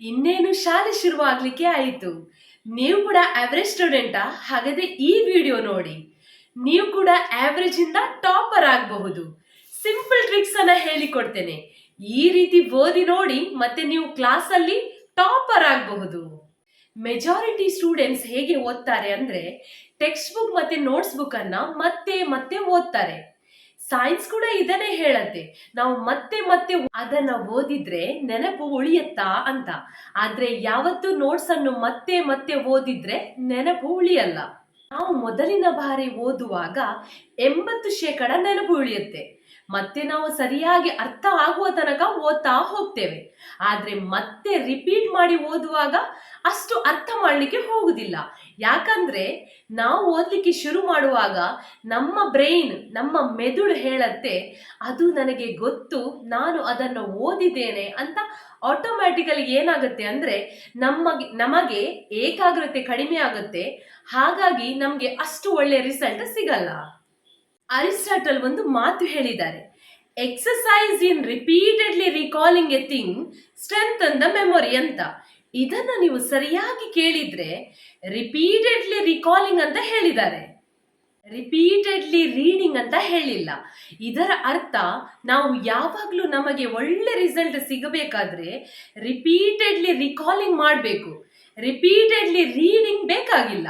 ಇನ್ನೇನು ಶಾಲೆ ಶುರುವಾಗ್ಲಿಕ್ಕೆ ಆಯಿತು. ನೀವು ಕೂಡ ಆವ್ರೇಜ್ ಸ್ಟೂಡೆಂಟಾ ಹಾಗಾದ್ರೆ ಈ ವಿಡಿಯೋ ನೋಡಿ. ನೀವು ಕೂಡ ಆವ್ರೇಜ್ ಇಂದ ಟಾಪರ್ ಆಗಬಹುದು. ಸಿಂಪಲ್ ಟ್ರಿಕ್ಸ್ ಅನ್ನ ಹೇಳಿಕೊಡ್ತೇನೆ. ಈ ರೀತಿ ಓದಿ ನೋಡಿ ಮತ್ತೆ ನೀವು ಕ್ಲಾಸ್ ಅಲ್ಲಿ ಟಾಪರ್ ಆಗಬಹುದು. ಮೆಜಾರಿಟಿ ಸ್ಟೂಡೆಂಟ್ಸ್ ಹೇಗೆ ಓದ್ತಾರೆ ಅಂದ್ರೆ ಟೆಕ್ಸ್ಟ್ ಬುಕ್ ಮತ್ತೆ ನೋಟ್ಸ್ ಬುಕ್ ಅನ್ನ ಮತ್ತೆ ಮತ್ತೆ ಓದ್ತಾರೆ. ಸೈನ್ಸ್ ಕೂಡ ಇದನ್ನೇ ಹೇಳತ್ತೆ. ನಾವು ಮತ್ತೆ ಮತ್ತೆ ಅದನ್ನ ಓದಿದ್ರೆ ನೆನಪು ಉಳಿಯತ್ತಾ ಅಂತ. ಆದ್ರೆ ಯಾವತ್ತು ನೋಟ್ಸ್ ಅನ್ನು ಮತ್ತೆ ಮತ್ತೆ ಓದಿದ್ರೆ ನೆನಪು ಉಳಿಯಲ್ಲ. ನಾವು ಮೊದಲಿನ ಬಾರಿ ಓದುವಾಗ ಎಂಬತ್ತು ಶೇಕಡ ನೆನಪು ಉಳಿಯುತ್ತೆ. ಮತ್ತೆ ನಾವು ಸರಿಯಾಗಿ ಅರ್ಥ ಆಗುವ ತನಕ ಓದ್ತಾ ಹೋಗ್ತೇವೆ. ಆದರೆ ಮತ್ತೆ ರಿಪೀಟ್ ಮಾಡಿ ಓದುವಾಗ ಅಷ್ಟು ಅರ್ಥ ಮಾಡಲಿಕ್ಕೆ ಹೋಗುದಿಲ್ಲ. ಯಾಕಂದ್ರೆ ನಾವು ಓದ್ಲಿಕ್ಕೆ ಶುರು ಮಾಡುವಾಗ ನಮ್ಮ ಬ್ರೈನ್ ನಮ್ಮ ಮೆದುಳು ಹೇಳತ್ತೆ, ಅದು ನನಗೆ ಗೊತ್ತು, ನಾನು ಅದನ್ನು ಓದಿದ್ದೇನೆ ಅಂತ ಆಟೋಮ್ಯಾಟಿಕಲಿ ಏನಾಗುತ್ತೆ ಅಂದ್ರೆ ನಮಗೆ ನಮಗೆ ಏಕಾಗ್ರತೆ ಕಡಿಮೆ ಆಗುತ್ತೆ. ಹಾಗಾಗಿ ನಮಗೆ ಅಷ್ಟು ಒಳ್ಳೆ ರಿಸಲ್ಟ್ ಸಿಗಲ್ಲ. ಅರಿಸ್ಟಾಟಲ್ ಒಂದು ಮಾತು ಹೇಳಿದ್ದಾರೆ. Exercise in repeatedly recalling a thing strength the memory ಅಂತ. ಇದನ್ನು ನೀವು ಸರಿಯಾಗಿ ಕೇಳಿದ್ರೆ ರಿಪೀಟೆಡ್ಲಿ ರಿಕಾಲಿಂಗ್ ಅಂತ ಹೇಳಿದ್ದಾರೆ. ರಿಪೀಟೆಡ್ಲಿ ರೀಡಿಂಗ್ ಅಂತ ಹೇಳಿಲ್ಲ. ಇದರ ಅರ್ಥ ನಾವು ಯಾವಾಗಲೂ ನಮಗೆ ಒಳ್ಳೆ ರಿಸಲ್ಟ್ ಸಿಗಬೇಕಾದ್ರೆ ರಿಪೀಟೆಡ್ಲಿ ರಿಕಾಲಿಂಗ್ ಮಾಡಬೇಕು. ರಿಪೀಟೆಡ್ಲಿ ರೀಡಿಂಗ್ ಬೇಕಾಗಿಲ್ಲ.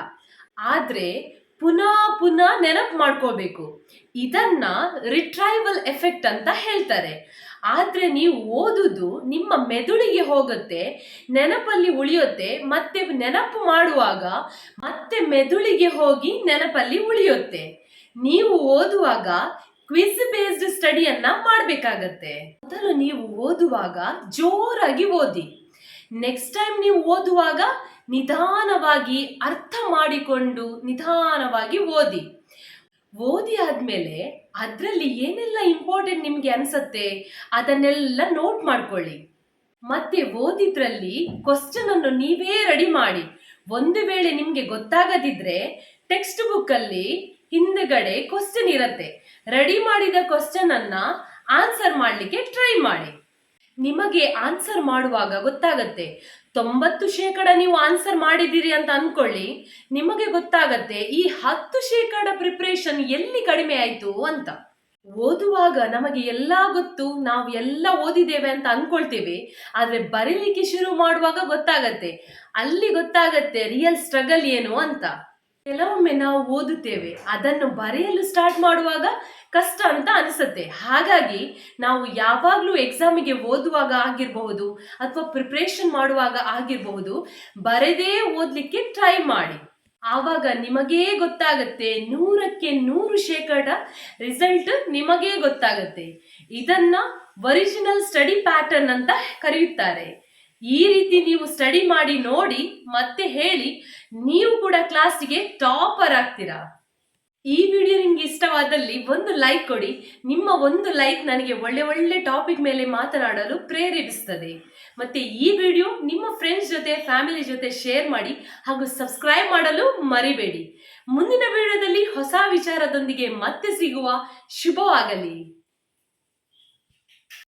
ಆದ್ರೆ ಪುನಃ ಪುನಃ ನೆನಪು ಮಾಡ್ಕೋಬೇಕು. ಇದನ್ನ ರಿಟ್ರೈವಲ್ ಎಫೆಕ್ಟ್ ಅಂತ ಹೇಳ್ತಾರೆ. ಆದ್ರೆ ನೀವು ಓದುದು ನಿಮ್ಮ ಮೆದುಳಿಗೆ ಹೋಗುತ್ತೆ, ನೆನಪಲ್ಲಿ ಉಳಿಯುತ್ತೆ, ಮತ್ತೆ ನೆನಪು ಮಾಡುವಾಗ ಮತ್ತೆ ಮೆದುಳಿಗೆ ಹೋಗಿ ನೆನಪಲ್ಲಿ ಉಳಿಯುತ್ತೆ. ನೀವು ಓದುವಾಗ ಕ್ವಿಜ್ ಬೇಸ್ಡ್ ಸ್ಟಡಿಯನ್ನ ಮಾಡಬೇಕಾಗತ್ತೆ. ಮೊದಲು ನೀವು ಓದುವಾಗ ಜೋರಾಗಿ ಓದಿ. ನೆಕ್ಸ್ಟ್ ಟೈಮ್ ನೀವು ಓದುವಾಗ ನಿಧಾನವಾಗಿ ಅರ್ಥ ಮಾಡಿಕೊಂಡು ನಿಧಾನವಾಗಿ ಓದಿ. ಓದಿ ಆದ್ಮೇಲೆ ಅದರಲ್ಲಿ ಏನೆಲ್ಲ ಇಂಪಾರ್ಟೆಂಟ್ ನಿಮಗೆ ಅನ್ಸತ್ತೆ ಅದನ್ನೆಲ್ಲ ನೋಟ್ ಮಾಡ್ಕೊಳ್ಳಿ. ಮತ್ತೆ ಓದಿದ್ರಲ್ಲಿ ಕ್ವಶನ್ ಅನ್ನು ನೀವೇ ರೆಡಿ ಮಾಡಿ. ಒಂದು ವೇಳೆ ನಿಮಗೆ ಗೊತ್ತಾಗದಿದ್ರೆ ಟೆಕ್ಸ್ಟ್ ಬುಕ್ ಅಲ್ಲಿ ಹಿಂದೆಗಡೆ ಕ್ವಶನ್ ಇರುತ್ತೆ. ರೆಡಿ ಮಾಡಿದ ಕ್ವಶನ್ ಅನ್ನ ಆನ್ಸರ್ ಮಾಡಲಿಕ್ಕೆ ಟ್ರೈ ಮಾಡಿ. ನಿಮಗೆ ಆನ್ಸರ್ ಮಾಡುವಾಗ ಗೊತ್ತಾಗತ್ತೆ. ತೊಂಬತ್ತು ಶೇಕಡ ನೀವು ಆನ್ಸರ್ ಮಾಡಿದ್ದೀರಿ ಅಂತ ಅನ್ಕೊಳ್ಳಿ, ನಿಮಗೆ ಗೊತ್ತಾಗತ್ತೆ ಈ ಹತ್ತು ಶೇಕಡ ಪ್ರಿಪ್ರೇಷನ್ ಎಲ್ಲಿ ಕಡಿಮೆ ಆಯಿತು ಅಂತ. ಓದುವಾಗ ನಮಗೆ ಎಲ್ಲ ಗೊತ್ತು, ನಾವು ಎಲ್ಲ ಓದಿದ್ದೇವೆ ಅಂತ ಅನ್ಕೊಳ್ತೇವೆ, ಆದರೆ ಬರೀಲಿಕ್ಕೆ ಶುರು ಮಾಡುವಾಗ ಗೊತ್ತಾಗತ್ತೆ. ಅಲ್ಲಿ ಗೊತ್ತಾಗತ್ತೆ ರಿಯಲ್ ಸ್ಟ್ರಗಲ್ ಏನು ಅಂತ. ಕೆಲವೊಮ್ಮೆ ನಾವು ಓದುತ್ತೇವೆ, ಅದನ್ನು ಬರೆಯಲು ಸ್ಟಾರ್ಟ್ ಮಾಡುವಾಗ ಕಷ್ಟ ಅಂತ ಅನಿಸುತ್ತೆ. ಹಾಗಾಗಿ ನಾವು ಯಾವಾಗಲೂ ಎಕ್ಸಾಮಿಗೆ ಓದುವಾಗ ಆಗಿರಬಹುದು ಅಥವಾ ಪ್ರಿಪ್ರೇಷನ್ ಮಾಡುವಾಗ ಆಗಿರಬಹುದು, ಬರೆದೇ ಓದಲಿಕ್ಕೆ ಟ್ರೈ ಮಾಡಿ. ಆವಾಗ ನಿಮಗೇ ಗೊತ್ತಾಗತ್ತೆ, ನೂರಕ್ಕೆ ನೂರು ಶೇಕಡ ರಿಸಲ್ಟ್ ನಿಮಗೇ ಗೊತ್ತಾಗತ್ತೆ. ಇದನ್ನ ಒರಿಜಿನಲ್ ಸ್ಟಡಿ ಪ್ಯಾಟರ್ನ್ ಅಂತ ಕರೆಯುತ್ತಾರೆ. ಈ ರೀತಿ ನೀವು ಸ್ಟಡಿ ಮಾಡಿ ನೋಡಿ, ಮತ್ತೆ ಹೇಳಿ, ನೀವು ಕೂಡ ಕ್ಲಾಸಿಗೆ ಟಾಪರ್ ಆಗ್ತೀರಾ? ಈ ವಿಡಿಯೋ ನಿಮ್ಗೆ ಇಷ್ಟವಾದಲ್ಲಿ ಒಂದು ಲೈಕ್ ಕೊಡಿ. ನಿಮ್ಮ ಒಂದು ಲೈಕ್ ನನಗೆ ಒಳ್ಳೆ ಒಳ್ಳೆ ಟಾಪಿಕ್ ಮೇಲೆ ಮಾತನಾಡಲು ಪ್ರೇರೇಪಿಸ್ತದೆ ಮತ್ತೆ ಈ ವಿಡಿಯೋ ನಿಮ್ಮ ಫ್ರೆಂಡ್ಸ್ ಜೊತೆ ಫ್ಯಾಮಿಲಿ ಜೊತೆ ಶೇರ್ ಮಾಡಿ ಹಾಗೂ ಸಬ್ಸ್ಕ್ರೈಬ್ ಮಾಡಲು ಮರಿಬೇಡಿ. ಮುಂದಿನ ವಿಡಿಯೋದಲ್ಲಿ ಹೊಸ ವಿಚಾರದೊಂದಿಗೆ ಮತ್ತೆ ಸಿಗುವ. ಶುಭವಾಗಲಿ.